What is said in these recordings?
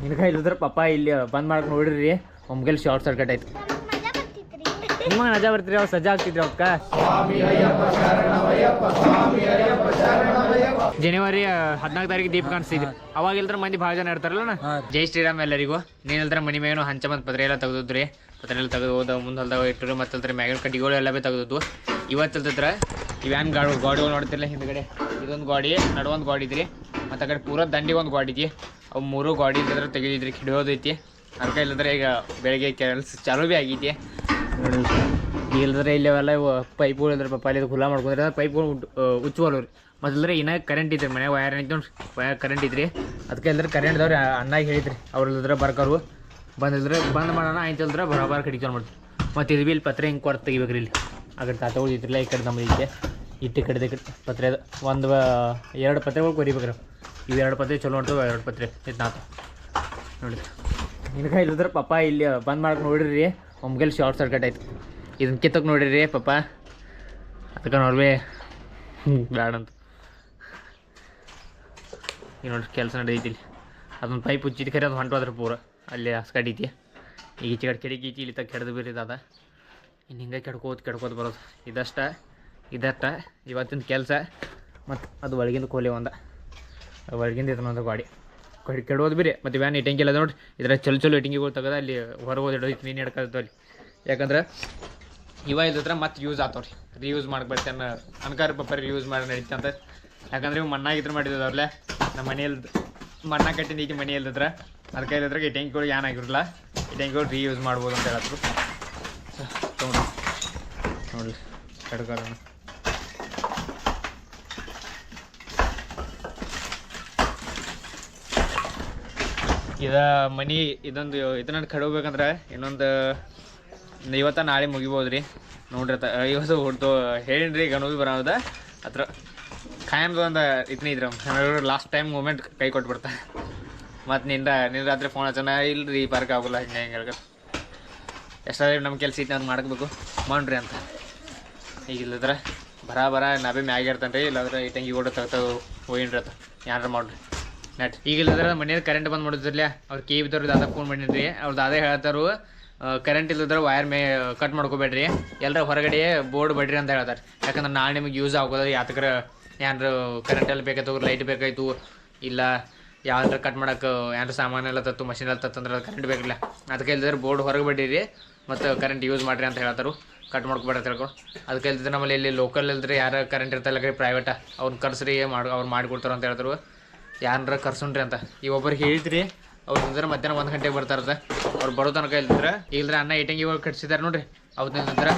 ನಿನಗೆ ಇಲ್ಲದ್ರ ಪಪ್ಪ ಇಲ್ಲಿ ಬಂದ್ ಮಾಡಕ್ ನೋಡ್ರಿ ಒಮ್ಗೆಲ್ ಶಾರ್ಟ್ ಸರ್ಕಟ್ ಆಯ್ತು. ಮಜಾ ರಜಾ ಬರ್ತೀರಿ ಅವ್ರು ಸಜ್ಜಾ ಆಗ್ತಿದ್ರಿ ಅವಕ್ಕ ಜನವರಿ ಹದಿನಾಲ್ಕು ತಾರೀಕು ದೀಪ ಕಾಣಿಸ್ತಿದ್ವಿ ಅವಾಗ ಇಲ್ದ್ರ ಮಂದಿ ಭಾಳ ಜನ ಇರ್ತಾರಲ್ಲ ಜೈ ಶ್ರೀರಾಮ್ ಎಲ್ಲರಿಗೂ. ನೀನ್ ಇಲ್ದ್ರ ಮನಿ ಮೇಗನು ಹಂಚ ಮತ್ತು ಪತ್ರ ಎಲ್ಲ ತೆಗೆದ್ರಿ ಪತ್ರ ಎಲ್ಲ ತೆಗೆದು ಹೋದ ಮುಂದೆ ಹೊಲ್ದಾಗ ಇಟ್ಟರು ಮತ್ತೆ ಮ್ಯಾಗಿನ ಕಡ್ಡಿಗಳು ಎಲ್ಲ ಬೇ ತೆಗೆದು ಇವತ್ತು ಇಲ್ತತ್ರ ಇವ್ಯಾನ್ ಗಾಡಿ ಗಾಡಿಗಳು ನೋಡ್ತಿರಲ್ಲ ಹಿಂದ್ಗಡೆ. ಇದೊಂದು ಗಾಡಿ ನಡುವೊಂದು ಗಾಡಿ ಇದ್ರಿ ಮತ್ತೆ ಆ ಕಡೆ ಪೂರ ದಂಡಿಗೆ ಒಂದು ಗಾಡಿ ಅವು ಮೂರು ಗಾಡಿ ಇಲ್ಲದ್ರೆ ತೆಗೆದಿದ್ರಿ, ಹಿಡಿಯೋದೈತಿ. ಅದಕ್ಕೆ ಇಲ್ಲದ್ರೆ ಈಗ ಬೆಳಗ್ಗೆ ಕೆಲಸ ಚಾಲು ಭೀ ಆಗೈತಿ. ನೋಡಿ ಇಲ್ಲದ್ರೆ ಇಲ್ಲಿ ಅವೆಲ್ಲ ಪೈಪ್ಗಳು ಇದ್ರೆ ಪಾಪ ಅಲ್ಲಿ ಹುಲ್ಲ ಮಾಡ್ಕೊಂಡ್ರೆ ಪೈಪ್ಗಳು ಉಚ್ಚುವಲ್ಲ ರೀ ಮೊದಲದ್ರೆ ಇನ್ನ ಕರೆಂಟ್ ಇದ್ರೆ ಮನೆ ವೈರ್ ಐತಿ ವೈರ್ ಕರೆಂಟ್ ಇದ್ರಿ. ಅದಕ್ಕೆ ಇಲ್ಲದ್ರೆ ಕರೆಂಟ್ದವ್ರು ಅನ್ನಾಗಿ ಹೇಳಿದ್ರಿ, ಅವ್ರು ಇಲ್ಲದ್ರೆ ಬರ್ಕರು. ಬಂದಿದ್ರೆ ಬಂದ್ ಮಾಡೋಣ, ಆಯ್ತು ಇಲ್ದ್ರೆ ಬರೋಬರ್ ಕಡಿಕೆ ಮಾಡ್ತೀವಿ ಮತ್ತು ಇದು ಬಿ ಇಲ್ಲಿ ಪತ್ರೆ ಹಿಂಗೆ ಕೊಟ್ಟು ತೆಗಿಬೇಕ್ರಿ ಇಲ್ಲಿ. ಆ ಕಡೆ ತಾತಗಳು ಇದ್ರಲ್ಲ, ಈ ಕಡೆ ನಮ್ಮದು ಇಟ್ಟು ಕಡೆ ಕಡೆ, ಪತ್ರೆ ಒಂದು ಎರಡು ಪತ್ರೆಗಳು ಕೊರಿಬೇಕ್ರಿ. ಇವು ಎರಡು ಪತ್ರೆ ಚಲೋ ಅಂತವೆ ಎರಡು ಪತ್ರೆ. ಇದು ನಾತು ನೋಡಿ ನಿನಗೆ ಇಲ್ಲದ್ರೆ ಪಪ್ಪ ಇಲ್ಲಿ ಬಂದ್ ಮಾಡಕ್ಕೆ ನೋಡಿರಿ ಒಮ್ಗೆಲ್ ಶಾರ್ಟ್ ಸರ್ಕಟ್ ಆಯ್ತು. ಇದನ್ನ ಕಿತ್ತಕ್ಕೆ ನೋಡಿರಿ ಪಪ್ಪ. ಅದಕ್ಕೆ ನೋಡ್ಬೇ. ಅಂತ. ಈಗ ನೋಡ್ರಿ ಕೆಲಸ ನಡೆದೈತಿ ಇಲ್ಲಿ. ಅದೊಂದು ಪೈಪ್ ಉಚ್ಚಿದ ಕರೆ, ಅದು ಹೊಂಟೋದ್ರ ಪೂರ. ಅಲ್ಲಿ ಹಸ್ಕಡೈತಿ ಈಗ ಈಚೆ ಕಡೆ ಕೆಡಿಗೆ ಈಚೆ ಇಲ್ಲಿ ತಗ ಕೆಡ್ದು ಬಿರಿ ಅದ ಇನ್ನು ಹಿಂಗೆ ಕೆಡ್ಕೋತ ಕೆಡ್ಕೋತ ಬರೋದು. ಇದಷ್ಟ ಇದಷ್ಟ ಇವತ್ತಿನ ಕೆಲಸ, ಮತ್ತು ಅದು ಒಳಗಿಂದ ಕೋಲಿ ಒಂದ. ಒಳಗಿಂದ ಇದನ್ನೊಂದು ಗಾಡಿ. ಕಡಿ ಕೆಡೋದು ಬಿರಿ ಮತ್ತು ವ್ಯಾನ್ ಇಟ್ಟಂಗಿ ಇಲ್ಲ ನೋಡಿ ಇದರ ಚಲೋ ಚಲೋ ಇಟ್ಟಂಗಿಗಳು ತೆಗೆದ ಅಲ್ಲಿ ಹೊರಗೆ ಇಡೋದು ಮೀನು ಹಿಡ್ಕೋದು ಅಲ್ಲಿ ಯಾಕಂದ್ರೆ ಇವ ಇಲ್ಲದ್ರ ಮತ್ತೆ ಯೂಸ್ ಆತವ್ರಿ. ರಿಯೂಸ್ ಮಾಡ್ಬರ್ತೇನೆ ಅನ್ಕಾರ ಪಪ್ಪ ರಿಯೂಸ್ ಮಾಡಿ ಅಂತ. ಯಾಕಂದ್ರೆ ಇವು ಮಣ್ಣಾಗಿದ್ರೆ ಮಾಡಿದ್ರು ಅವ್ರಲ್ಲೇ ನಮ್ಮ ಮನೆಯಲ್ಲಿ ಮಣ್ಣ ಕಟ್ಟಿನ ಈಗ ಮನೆ ಅದಕ್ಕೆ ಇಲ್ಲದ್ರೆ ಈ ಏನಾಗಿರಲ್ಲ ಇಟ್ಟಂಗಿಗಳು ರೀಯೂಸ್ ಮಾಡ್ಬೋದು ಅಂತ ಹೇಳಿದ್ರು. ನೋಡ್ರಿ ಕಡ್ಕೊಳ್ಳೋಣ ಇದ ಮನಿ ಇದೊಂದು ಇದನ್ನ ಕಡಬೇಕಂದ್ರೆ ಇನ್ನೊಂದು ಇವತ್ತ ನಾಳೆ ಮುಗಿಬೋದು ರೀ ನೋಡ್ರಿ ಇವತ್ತು ಹೊಡ್ದು ಹೇಳಿನ್ರಿ ಗಣವಿ ಬರೋದ. ಹತ್ರ ಖಾಯಮ್ದು ಒಂದು ಇದನ್ನ ಇದ್ರ ಲಾಸ್ಟ್ ಟೈಮ್ ಮೂಮೆಂಟ್ ಕೈ ಕೊಟ್ಬಿಡ್ತಾ. ಮತ್ತು ನಿಂದ ನಿನ್ನ ರಾತ್ರಿ ಫೋನ್ ಹಚ್ಚನ, ಇಲ್ರಿ ಪಾರ್ಕ್ ಆಗೋಲ್ಲ, ಹಿಂಗೆ ಹಿಂಗೆ ಎಷ್ಟಾದ್ರೆ ನಮ್ಮ ಕೆಲಸ ಇತ್ತು ಅದು ಮಾಡ್ಕೋಬೇಕು. ಮಾಡ್ರಿ ಅಂತ. ಈಗ ಇಲ್ಲದ್ರೆ ಬರ ಬರ ನಾ ಭೀ ಮ್ಯಾಗ ಇರ್ತಾನೆ ರೀ ಇಲ್ಲಾಂದ್ರೆ ಈ ತಂಗಿ ಓಡೋ ತೆಗ್ತಾವ ಹೋಗಿನ್ರಿ ಅಂತ ಏನಾರ ಮಾಡ್ರಿ. ನೆಟ್ ಈಗಿಲ್ಲದ್ರ ಮನೇಲಿ ಕರೆಂಟ್ ಬಂದ್ ಮಾಡಿದ್ರಲ್ಲ ಅವ್ರು ಕೇ ಬಿದ್ದವ್ರು ದಾದ ಫೋನ್ ಮಾಡಿದ್ರಿ. ಅವ್ರು ದಾದ ಹೇಳ್ತಾರು ಕರೆಂಟ್ ಇಲ್ಲದ್ರ ವೈರ್ ಮೇ ಕಟ್ ಮಾಡ್ಕೋಬೇಡ್ರಿ. ಎಲ್ಲರ ಹೊರಗಡೆ ಬೋರ್ಡ್ ಬಡ್ರಿ ಅಂತ ಹೇಳ್ತಾರೆ. ಯಾಕಂದ್ರೆ ನಾಳೆ ನಿಮಗೆ ಯೂಸ್ ಆಗೋದ ಯಾತಕ್ರ ಏನಾರು ಕರೆಂಟ್ ಎಲ್ಲ ಬೇಕಾಯ್ತು ಲೈಟ್ ಬೇಕಾಯ್ತು, ಇಲ್ಲ ಯಾವ್ದಾರ ಕಟ್ ಮಾಡೋಕೆ, ಏನಾರು ಸಾಮಾನು ಎಲ್ಲ ತತ್ತು ಮಷಿನ್ ಎಲ್ಲ ತತ್ತಂದ್ರೆ ಕರೆಂಟ್ ಬೇಕಿಲ್ಲ. ಅದಕ್ಕೆ ಇಲ್ದಿದ್ರೆ ಬೋರ್ಡ್ ಹೊರಗೆ ಬಿಡಿರಿ. ಮತ್ತು ಕರೆಂಟ್ ಯೂಸ್ ಮಾಡಿರಿ ಅಂತ ಹೇಳ್ತಾರೆ. ಕಟ್ ಮಾಡ್ಕೊಬೇಡ ಅಂತ ಹೇಳ್ಕೊಂಡು ಅದಕ್ಕೆ ಇಲ್ದಿದ್ರೆ ನಮ್ಮಲ್ಲಿ ಇಲ್ಲಿ ಲೋಕಲ್ ಇಲ್ದ್ರೆ ಯಾರು ಕರೆಂಟ್ ಇರ್ತಲ್ಲ ಕಡೆ ಪ್ರೈವೇಟ ಅವ್ರನ್ನ ಕರ್ಸ್ರಿ, ಮಾಡಿ, ಅವ್ರು ಮಾಡಿಕೊಡ್ತಾರೆ ಅಂತ ಹೇಳ್ತಾರು. ಯಾರನ್ನ ಕರ್ಸುಣ್ರಿ ಅಂತ. ಈ ಒಬ್ಬರು ಹೇಳಿದ್ರಿ, ಅವ್ರು ಅಂದ್ರೆ ಮಧ್ಯಾಹ್ನ ಒಂದು ಗಂಟೆಗೆ ಬರ್ತಾರದ ಅವ್ರು ಬರೋ ತನಕ ಇಲ್ದ್ರೆ ಇಲ್ದ್ರೆ ಅನ್ನ ಇಟ್ಟಂಗಿ ಇವಾಗ ಕಟ್ಸಿದಾರೆ ನೋಡ್ರಿ. ಅವತ್ತಿನ ನಂತರ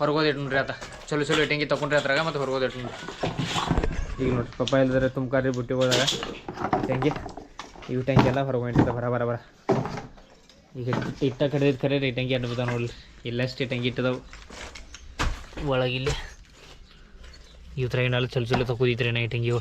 ಹೊರಗೋದು ನೋಡ್ರಿ ಆತ. ಚಲೋ ಚಲೋ ಇಟ್ಟಂಗಿ ತಗೊಂಡ್ರಿ ಅದ್ರಾಗ ಮತ್ತು ಹೊರಗೋದು ಇಟ್ನು ಈಗ ನೋಡ್ರಿ ಪಪ್ಪಾ ಇಲ್ದ್ರೆ ತುಮಕಾರಿ ಬುಟ್ಟಿ ಹೋದಾಗ ಈ ಇವು ಎಲ್ಲಾ ಎಲ್ಲ ಹೊರಗೆ ಬರ ಬರ ಬರ. ಈಗ ಇಟ್ಟ ಕಡೆದ ಕರೆ ರೀ ಅಡ್ಡ ಅಡ್ಬಿದ ನೋಡ್ರಿ. ಇಲ್ಲಷ್ಟು ಇಟ್ಟಂಗಿ ಇಟ್ಟದವು. ಒಳಗಿಲ್ಲಿ ಇವ್ರಾಗ ಏನಾದ್ರು ಚಲೋ ಚಲೋ ತಗೋದಿದ್ರಿ ನಾ ಇಟ್ಟಂಗಿ ಇವು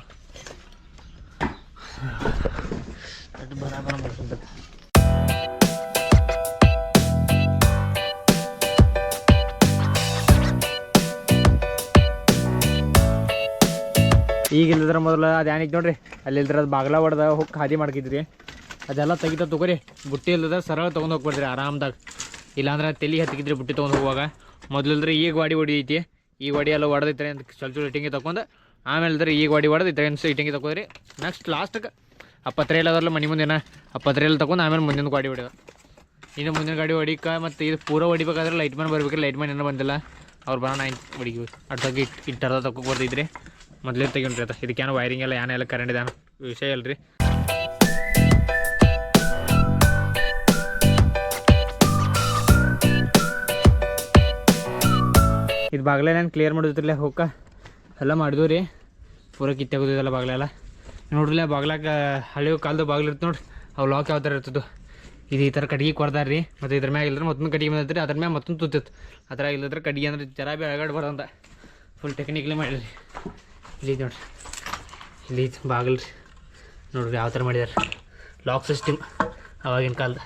ಈಗ ಇಲ್ಲದ್ರ ಮೊದಲು ಅದು ಏನಿತ್ತು ನೋಡ್ರಿ. ಅಲ್ಲಿ ಇಲ್ದ್ರ ಅದು ಬಾಗ್ಲ ಹೊಡೆದ ಹೋಗಿ ಖಾದಿ ಮಾಡ್ಕಿದ್ರಿ. ಅದೆಲ್ಲ ತೆಗಿತಾ ತಗೋರಿ. ಬುಟ್ಟಿ ಇಲ್ಲದ ಸರಳ ತೊಗೊಂಡು ಹೋಗ್ಬಿಡ್ರಿ ಆರಾಮ್ದಾಗ. ಇಲ್ಲಾಂದ್ರೆ ತಲೆ ಹತ್ತಿಕಿದ್ರಿ ಬುಟ್ಟಿ ತೊಗೊಂಡು ಹೋಗುವಾಗ. ಮೊದಲಿಲ್ದ್ರೆ ಈಗ ಗಾಡಿ ಹೊಡಿ ಐತಿ ಈ ಗಾಡಿ ಎಲ್ಲ ಹೊಡೆದೈತ್ರಿ ಅಂತ ಸ್ವಲ್ಪ ಇಟ್ಟಿಂಗಿ ತಗೊಂಡು ಆಮೇಲೆ ಅದ್ರ ಈಗ ಗಾಡಿ ಹೊಡೆದು ಇತರ ಇಟ್ಟಿಂಗಿ ತಗೋರಿ ನೆಕ್ಸ್ಟ್ ಲಾಸ್ಟ್ಗೆ ಆ ಎಲ್ಲ ಅದರಲ್ಲ ಮನೆ ಮುಂದಿನ. ಆ ಎಲ್ಲ ತಗೊಂಡು ಆಮೇಲೆ ಮುಂದಿನ ಗಾಡಿ ಹೊಡೆದ ಇನ್ನು ಮುಂದಿನ ಗಾಡಿ ಹೊಡಿಕ ಮತ್ತು ಇದು ಪೂರ ಹೊಡಿಬೇಕಾದ್ರೆ ಲೈಟ್ ಮ್ಯಾನ್ ಬರ್ಬೇಕು ಲೈಟ್ ಮ್ಯಾನ್ ಏನೋ ಬಂದಿಲ್ಲ. ಅವ್ರು ಬರೋಣ ಹೊಡಿಗೆ ಅಡ್ದಾಗ ಇಟ್ಟು ಇಟ್ಟರ್ದ ತಗೋ ಬರ್ದಿದ್ರಿ. ಮೊದಲೇ ತೆಗೊಂಡ್ರಿ ಅದ. ಇದಕ್ಕೇನು ವೈರಿಂಗ್ ಎಲ್ಲ ಏನೆಲ್ಲ ಕರೆಂಟ್ ಇದೆ ವಿಷಯ ಅಲ್ರಿ. ಇದು ಬಾಗ್ಲೇ ನಾನು ಕ್ಲಿಯರ್ ಮಾಡಿದ್ರಲ್ಲೇ ಹೋಗ ಎಲ್ಲ ಮಾಡಿದ್ವು ರೀ. ಪೂರ ಕಿತ್ತಾಗೋದಿದಲ್ಲ ಬಾಗ್ಲೆಲ್ಲ ನೋಡ್ರಲ್ಲ ಬಾಗ್ಲಾಗ ಹಳೆ ಕಾಲದ ಬಾಗ್ಲು ಇರ್ತದೆ ನೋಡ್ರಿ. ಅವು ಲಾಕ್ ಯಾವ ಥರ ಇರ್ತದೆ. ಇದು ಈ ಥರ ಕಟ್ಗೆ ಕೊಡ್ದಾರ ರೀ. ಮತ್ತು ಇದ್ರ ಮ್ಯಾಗ ಇಲ್ಲದ್ರೆ ಮತ್ತೊಂದು ಕಟ್ಗೆ ಬಂದೈತೆ ರೀ ಅದ್ರ ಮ್ಯಾಗ ಮತ್ತೊಂದು ತುತ್ತಿತ್ತು ಅದ್ರಾಗ ಇಲ್ಲದ್ರೆ ಕಟ್ಗೆ ಅಂದ್ರೆ ಜರ ಬಿ ಅಳಗಾಡ್ ಬರೋಂತ ಫುಲ್ ಟೆಕ್ನಿಕ್ಲಿ ಮಾಡಿರಿ ಇಲ್ಲಿ ನೋಡ್ರಿ. ಇಲ್ಲಿ ಬಾಗ್ಲ ರೀ. ನೋಡ್ರಿ ಯಾವ ಥರ ಮಾಡಿದಾರೆ. ಲಾಕ್ ಸಿಸ್ಟಮ್ ಅವಾಗಿನ ಕಾಲದ.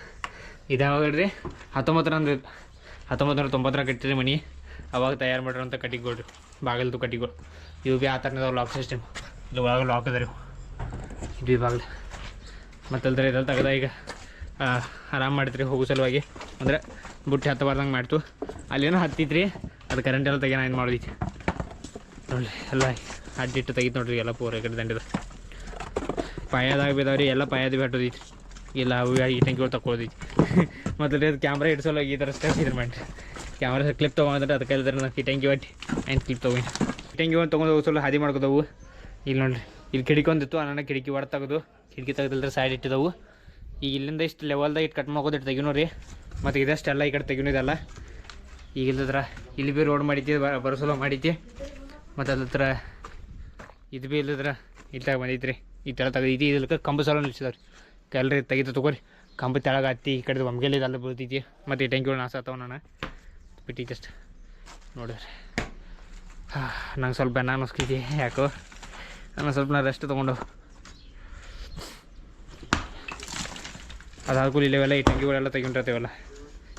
ಇದು ಯಾವಾಗ ರೀ ಹತ್ತೊಂಬತ್ತರ ಅಂದ್ರೆ ಹತ್ತೊಂಬತ್ತು ನೂರ ತೊಂಬತ್ತರ ಕಟ್ಟಿರಿ ಮನೆ. ಅವಾಗ ತಯಾರು ಮಾಡಿರೋಂಥ ಕಟ್ಟಿಗೆ ರೀ ಬಾಗಿಲ್ದು ಕಟ್ಟಿಗಳು ಇವು ಭೀ ಆ ಥರನೇ ಲಾಕ್ ಸಿಸ್ಟಮ್ ಇದು ಒಳಗೆ ಲಾಕ್ ಅದ ರೀ. ಇದು ಭೀ ಬಾಗಿಲು. ಮತ್ತಲ್ದ್ರೆ ಇದ್ರಲ್ಲಿ ತೆಗ್ದ ಈಗ ಆರಾಮ್ ಮಾಡ್ತೀರಿ ಹೋಗೋ ಸಲುವಾಗಿ. ಅಂದ್ರೆ ಬುಟ್ಟಿ ಹತ್ತಬಾರ್ದಂಗೆ ಮಾಡ್ತು. ಅಲ್ಲೇನೋ ಹತ್ತಿತ್ರಿ ಅದು ಕರೆಂಟ್ ಎಲ್ಲ ತೆಗಿಯೋಣ ಏನು ಮಾಡೋದೈತಿ ನೋಡಿರಿ ಎಲ್ಲ ಅಡ್ಡಿಟ್ಟು ತೆಗಿತು ನೋಡ್ರಿ ಎಲ್ಲ ಪೂರ ಕಡೆ ದಂಡಿದ. ಪಾಯದಾಗ ಬಿದ್ದಾವ್ರಿ, ಎಲ್ಲ ಪಾಯದ ಬಿಟ್ಟೋದೈತಿ ಇಲ್ಲ, ಅವು ಈ ಟೆಂಕಿಗಳು ತಗೊಳೋದೈತಿ ಮತ್ತು ಅದು ಕ್ಯಾಮ್ರಾ ಇಡ್ಸೋಲ್ಲ ಈ ಥರ ಸ್ಟೆಪ್ ಇದ್ರ ಮಾಡಿ ಕ್ಯಾಮ್ರಾ ಕ್ಲಿಪ್ ತೊಗೊಂಡ್ರೆ ಅದಕ್ಕೆ ಹೇಳಿದ್ರೆ ನಾನು ಕಿಟಂಗಿ ಒಟ್ಟು ಆಯ್ತು ಕ್ಲಿಪ್ ತೊಗೊಂಡು ಕಿಟಂಗಿ ಒಂದು ತೊಗೊಂಡು ಸ್ವಲ್ಪ ಹಾದಿ ಮಾಡ್ಕೋದವು ಇಲ್ಲಿ ನೋಡ್ರಿ, ಇಲ್ಲಿ ಕಿಟಕಿ ಒಂದಿತ್ತು ಅನ್ನ ಕಿಟಕಿ ಹೊಡೆ ತೆಗೆದು, ಕಿಟಕಿ ತೆಗೆದಿಲ್ದ್ರೆ ಸೈಡ್ ಇಟ್ಟಿದ್ದವು ಈಗ ಇಲ್ಲಿಂದ ಇಷ್ಟು ಲೆವೆಲ್ದಾಗ ಇಟ್ಟು ಕಟ್ ಮಾಡ್ಕೋದು ಇಟ್ಟು ತೆಗಿನೋ ರೀ ಮತ್ತು ಇದಷ್ಟೆಲ್ಲ ಈ ಕಡೆ ತೆಗಿನೋ ಇದೆಲ್ಲ. ಈಗ ಇಲ್ಲದ್ರ ಇಲ್ಲಿ ಭೀ ರೋಡ್ ಮಾಡೈತಿ ಬರೋಸಲ ಮಾಡೈತಿ ಮತ್ತು ಅದ್ರ ಇದು ಭೀ ಇಲ್ಲದ್ರ ಇಲ್ಲಿ ಬಂದೈತಿ ರೀ ಈ ತೆಳ ತೆಗೆದೈತಿ ಇದಕ್ಕೆ ಕಂಬ ಸಲ ನಿಲ್ಸಿದವ್ರಿ. ಕಲ್ರಿ ತೆಗಿತು ತಗೋರಿ. ಕಂಬ ತೆಳಗೆ ಹತ್ತಿ ಈ ಕಡೆ ಒಮ್ಗೆಲ್ಲ ಇದೆಲ್ಲ ಬೀಳ್ತೈತಿ ಮತ್ತು ಈ ಟ್ಯಾಂಕಿಗಳು ನಾಶ ಆತಾವ ನಾನು ಜಸ್ಟ್ ನೋಡಿದ್ರೆ. ಹಾಂ, ನಂಗೆ ಸ್ವಲ್ಪ ಬೆನ್ನ ಅನ್ನಿಸ್ಕೈತಿ ಯಾಕೋ? ನಾನು ಸ್ವಲ್ಪ ನಾನು ರೆಸ್ಟ್ ತೊಗೊಂಡು. ಅದಾದ ಇಲ್ಲವೆಲ್ಲ ಈ ಟೆಂಗಿಗಳೆಲ್ಲ ತೆಗಿಕೊಂಡಿರ್ತೀವಲ್ಲ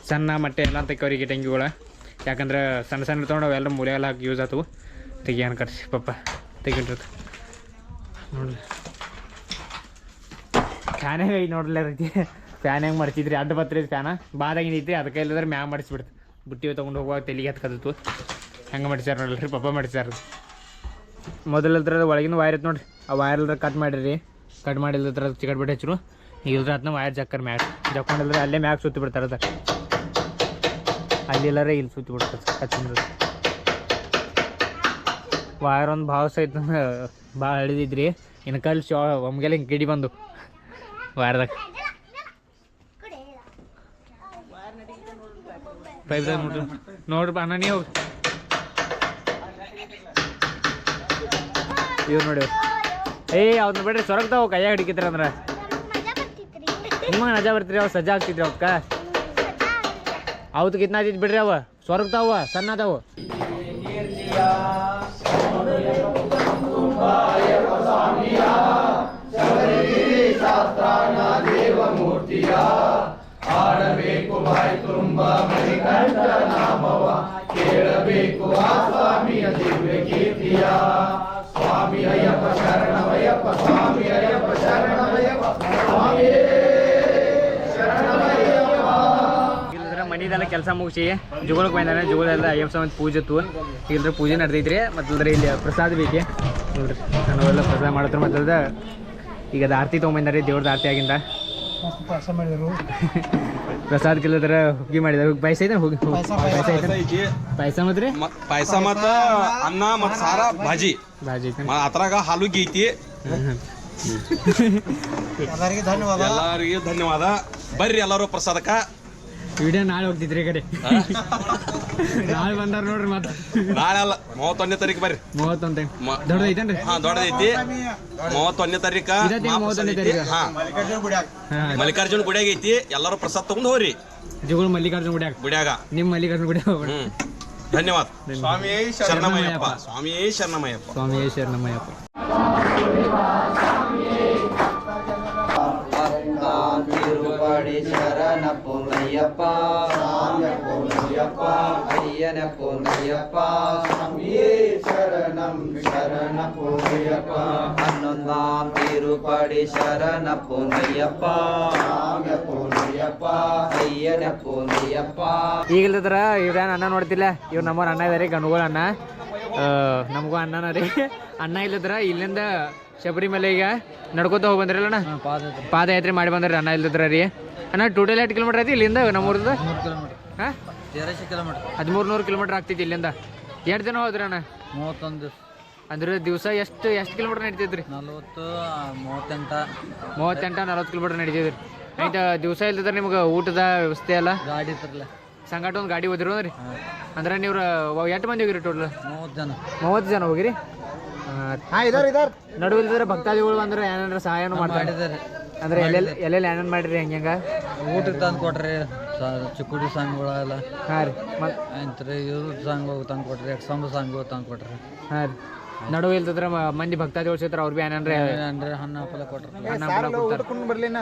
ಸಣ್ಣ ಮಟ್ಟೆ ಎಲ್ಲ ತೆಗಿಯೋರಿ ಈ ಟೆಂಗಿಗಳು ಯಾಕಂದ್ರೆ ಸಣ್ಣ ಸಣ್ಣ ತೊಗೊಂಡು ಅವೆಲ್ಲ ಮೂಲೆಗೆಲ್ಲ ಹಾಕಿ ಯೂಸ್ ಆಯ್ತು ತೆಗಿಯೋಣ ಕರ್ಸಿ ಪಪ್ಪ ತೆಗಿಂಡಿರ್ತ ನೋಡಿ ಫ್ಯಾನೇ ನೋಡ್ರಲ್ಲ ರೀತಿ ಫ್ಯಾನ್ ಹೆಂಗೆ ಮಾಡ್ತಿದ್ರಿ ಅಡ್ಡ ಬತ್ರಿ ಫ್ಯಾನ ಬಾದಾಗಿನ ಐತಿ ಅದಕ್ಕೆ ಇಲ್ಲದ್ರೆ ಮ್ಯಾಗ ಮಾಡಿಸ್ಬಿಡ್ತು ಬುಟ್ಟಿ ತೊಗೊಂಡು ಹೋಗುವಾಗ ತೆಲಿಗೆ ಹತ್ಕದಿತ್ತು ಹೆಂಗೆ ಮಾಡಿಸ್ಯಾರ ನೋಡ್ರಿ ಪಪ್ಪ ಮಾಡಿಸ್ಯಾರ. ಮೊದಲದ್ರ ಒಳಗಿನ ವೈರ್ ಇತ್ತು ನೋಡ್ರಿ. ಆ ವೈರ್ ಇಲ್ದ್ರ ಕಟ್ ಮಾಡಿರಿ. ಕಟ್ ಮಾಡಿಲ್ಲದ್ರ ಚಿಕಟ್ ಬಿಟ್ಟು ಹಚ್ಚರು ಇಲ್ದ್ರ ಅದನ್ನ ವೈರ್ ಜಕ್ಕರ್ ಮ್ಯಾಗ. ಜಕ್ಕೊಂಡಿಲ್ದ್ರೆ ಅಲ್ಲೇ ಮ್ಯಾಗ ಸುತ್ತಿ ಬಿಡ್ತಾರೆ ಅದ. ಅಲ್ಲಿ ಎಲ್ಲಾರ ಇಲ್ಲಿ ಸುತ್ತಿ ಬಿಡ್ತಾರೆ ವೈರ್ ಒಂದು ಭಾವ ಸಹಿತ ಭಾಳ ಹಳಿದಿದ್ರಿ. ಶಾ ಒಮ್ಗೆಲ್ಲ ಹಿಂಗೆ ಗಿಡಿ ಬಂದು. ವೈರ್ದಾಗ ಪೈಪ್ದಾಗ ನೋಡ್ರಿ ನೋಡ್ರಿ ಅಣ್ಣ ನೀವು ಇವ್ರು ನೋಡಿ. ಏ ಅವ್ನ ಬಿಡ್ರಿ ಸೊರಗ್ತಾವ ಕೈಯಾಗ ಹಿಡಿಕಿತ್ರ ಅಂದ್ರೆ. ನಿಮಗೆ ನಜಾ ಬರ್ತೀರಿ ಅವ ಸಜ್ಜಾ ಆಗ್ತಿದ್ರಿ ಅವಕ್ಕ ಅವತ್ತು ಕಿತ್ನ ಆದಿತ್ತು ಬಿಡ್ರಿ ಅವ ಸೊರಗ್ತಾವ ಸಣ್ಣ ಅದಾವು ಇಲ್ಲದ್ರ ಮನಿದೆಲ್ಲ ಕೆಲಸ ಮುಗಿಸಿ ಜುಗುಳಕ್ಕೆ ಬಂದಾನೆ ಜುಗುಳೆಲ್ಲ ಅಯ್ಯಪ್ಪ ಸ್ವಾಮಿ ಪೂಜೆ ಇತ್ತು. ಇಲ್ದ್ರ ಪೂಜೆ ನಡೆದೈತ್ರಿ ಮತ್ತಲ್ದ್ರೆ ಇಲ್ಲಿ ಪ್ರಸಾದ ಬೇಕೆ. ನೋಡ್ರಿ ನಾವೆಲ್ಲ ಪ್ರಸಾದ ಮಾಡತ್ರ ಮತ್ತಲ್ದ ಈಗ ಅದು ಆರತಿ ತೊಗೊಂಬಂದಾರಿ ದೇವ್ರದ್ದು ಆರತಿ ಆಗಿಂದ. ಪ್ರಸಾದ ಇಲ್ಲದ್ರ ಹುಗ್ಗಿ ಮಾಡಿದ ಪಾಯಸ ಐತೆ ಹುಗ್ಗಿ ಪಾಯಸ ಐತೆ. ಪಾಯಸ ಮತ್ರಿ ಪಾಯಸ ಮತ್ತ ಅನ್ನ ಮತ್ತ ಸಾರ ಭಾಜಿ. ಭಾಜಿ ಐತೆ. ಮ- ಅದ್ರಾಗ ಹಾಲುಗಿ ಐತಿ. ಎಲ್ಲರಿಗೆ ಧನ್ಯವಾದ. ಎಲ್ಲರಿಗೂ ಧನ್ಯವಾದ. ಬರ್ರಿ ಎಲ್ಲರೂ ಪ್ರಸಾದಕ್ಕ. ವಿಡಿಯೋ ನಾಳೆ ಹೋಗ್ತಿದ್ರಿ ಕಡೆ. ನಾಳೆ ಬಂದಾರ ನೋಡ್ರಿ ಮತ್ತೆ. ನಾಳೆ ಅಲ್ಲ ಮೂವತ್ತೊಂದನೇ ತಾರೀಕು ಬರ್ರಿ. ಮೂವತ್ತೊಂದೇ. ಮ- ದೊಡ್ಡದೈತೇನ್ರಿ? ಹಾ ದೊಡ್ಡದೈತಿ. ಮೂವತ್ತೊಂದನೇ ತಾರೀಕ ಮೂವತ್ತೊಂದನೇ ತಾರೀಕು? ಹಾ. ಮಲ್ಲಿಕಾರ್ಜುನ ಗುಡಿಯಾಗ ಐತಿ. ಎಲ್ಲರೂ ಪ್ರಸಾದ್ ತಗೊಂಡ್ ಹೋಗ್ರಿ. ಜುಗಳು ಮಲ್ಲಿಕಾರ್ಜುನ್ ಗುಡಿಯಾಗ ಗುಡಿಯಾಗ. ನಿಮ್ಮ ಮಲ್ಲಿಕಾರ್ಜುನ್ ಗುಡಿಯಾಗ ಹೋಗ್ರಿ ಧನ್ಯವಾದ. ಸ್ವಾಮಿ ಶರಣಮಯ್ಯಪ್ಪ. ಸ್ವಾಮಿಯೇ ಶರಣಮಯ್ಯಪ್ಪ ಶರಣ ತಿರುಪಡಿ ಶರಣ ಪೂರ್ಣಯ್ಯಪ್ಪ ಅಯ್ಯನ ಪೂರ್ಣಯ್ಯಪ್ಪ ಶರಣಂ ಶರಣ ಪೂರ್ಣಯ್ಯಪ್ಪ ಹನ್ನೊಂದಾಂ ತಿರುಪಡಿ ಶರಣ ಪೂರ್ಣಯ್ಯಪ್ಪ ಪೂರ್ಣಯ್ಯಪ್ಪ ಅಯ್ಯನ ಪೂರ್ಣಯ್ಯಪ್ಪ ಈಗಿಲ್ಲದ್ರ ಇವ್ರೇನು ಅಣ್ಣ ನೋಡ್ತಿಲ್ಲ? ಇವ್ರು ನಮ್ಮ ಅಣ್ಣ ಇದಾರೆ ಗಣಗಳ ಅಣ್ಣ. ನಮಗೂ ಅಣ್ಣನ ರೀ. ಅಣ್ಣ ಇಲ್ಲದ್ರ ಇಲ್ಲಿಂದ ಶಬರಿಮಲೆ ಈಗ ನಡ್ಕೋತ ಹೋಗಿ ಬಂದ್ರಲ್ಲ ಅಣ್ಣ ಪಾದಯಾತ್ರೆ. ಮಾಡಿ ಬಂದ್ರಿ ಅಣ್ಣ ಇಲ್ದ್ರ ರೀ. ಅಣ್ಣ ಟೋಟಲ್ ಎಷ್ಟು ಕಿಲೋಮೀಟರ್ ಐತಿ ಇಲ್ಲಿಂದ ನಮ್ಮೂರದ ಹಾಂ? ಹದಿಮೂರು ನೂರು ಕಿಲೋಮೀಟರ್ ಆಗ್ತೈತಿ ಇಲ್ಲಿಂದ. ಎರಡು ದಿನ ಹೋದ್ರಿ ಅಣ್ಣ? ಮೂವತ್ತೊಂದು ಅಂದ್ರೆ ದಿವಸ ಎಷ್ಟು ಎಷ್ಟು ಕಿಲೋಮೀಟರ್ ನಡೀತಿದ್ರಿ ನಲ್ವತ್ತು ಮೂವತ್ತೆಂಟ. ಮೂವತ್ತೆಂಟ ನಲ್ವತ್ತು ಕಿಲೋಮೀಟರ್ ನಡೀತಿದ್ರಿ ಆಯ್ತು ದಿವಸ ಇಲ್ದಿದ್ರೆ ನಿಮ್ಗೆ ಊಟದ ವ್ಯವಸ್ಥೆ ಅಲ್ಲ ಗಾಡಿ ತರಲೆ ಸಂಗಾಟ ಒಂದು ಗಾಡಿ ಹೋದಿರು ರೀ ಅಂದ್ರೆ ನೀವು ಎಷ್ಟು ಮಂದಿ ಹೋಗಿರಿ ಟೋಟಲ್ ಮೂವತ್ತು ಜನ. ಮೂವತ್ತು ಜನ ಹೋಗಿರಿ? ಹಾ ಇದಾರ ಇದಾರ. ನಡುವಿಲ್ದ್ರೆ ಭಕ್ತಾದಿಗಳು ಅಂದ್ರೆ ಏನಾರ ಸಹಾಯ ಮಾಡ್ತಾರೆ. ಮಾಡಿದ್ದಾರೆ ಅಂದ್ರೆ ಎಲ್ಲೆಲ್ಲಿ ಎಲ್ಲೆಲ್ಲಿ ಏನೇನು ಮಾಡಿರಿ ಹೆಂಗೆ ಊಟ ಊಟಕ್ಕೆ ತಂದು ಕೊಟ್ರಿ ಚಿಕ್ಕುಡಿ ಸಾಂಗ್ಗಳೆಲ್ಲ ಹಾಂ ರೀ. ಮತ್ತು ಆಯ್ತು ರೀ ಇವ್ರು ಸಾಂಗ್ ತಂದು ಕೊಟ್ರಿ ಎಕ್ಸಂಬ ಸಾಂಗ್ ತಂದು ಕೊಟ್ರಿ. ಹಾಂ ರೀ. ನಡುವೆ ಇಲ್ದಿದ್ರೆ ಮ- ಮಂದಿ ಭಕ್ತಾದಿಗಳು ಸಿಗ್ತಾರೆ ಅವ್ರು ಬಿ ಏನಂದ್ರೆ ಅಂದ್ರೆ ಹಣ್ಣು ಹಪ್ಪಲ ಕೊಟ್ರಿ ಊಟಕೊಂಡು ಬರ್ಲಿನ?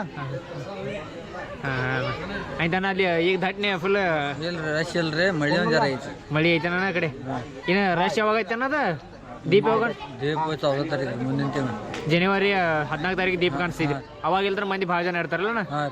ಆಯ್ತಣ್ಣ ಅಲ್ಲಿ ಈಗ ದಟ್ನೆ ಫುಲ್ ಇಲ್ರಿ ರಶ್ ಇಲ್ರಿ ಮಳಿ ಒಂದು ಜರ ಐತಿ ಮಳಿ ಆ ಕಡೆ. ಏನು ರಶ್ ಯಾವಾಗ ಐತೆ ಅನ್ನೋದ ದೀಪ ಯಾವಾಗ ದೀಪ ಚೌದ ತಾರೀಕು ಮುಂದಿನ ತಿಂಗಳು. ಜನವರಿ ಹದಿನಾಲ್ಕು ತಾರೀಕು ದೀಪ ಕಾಣಿಸ್ತಿದ್ವಿ ಅವಾಗ ಇಲ್ದ್ರ ಮಂದಿ ಭಾಳ ಜನ ಇರ್ತಾರಲ್ಲ ಹಾಂ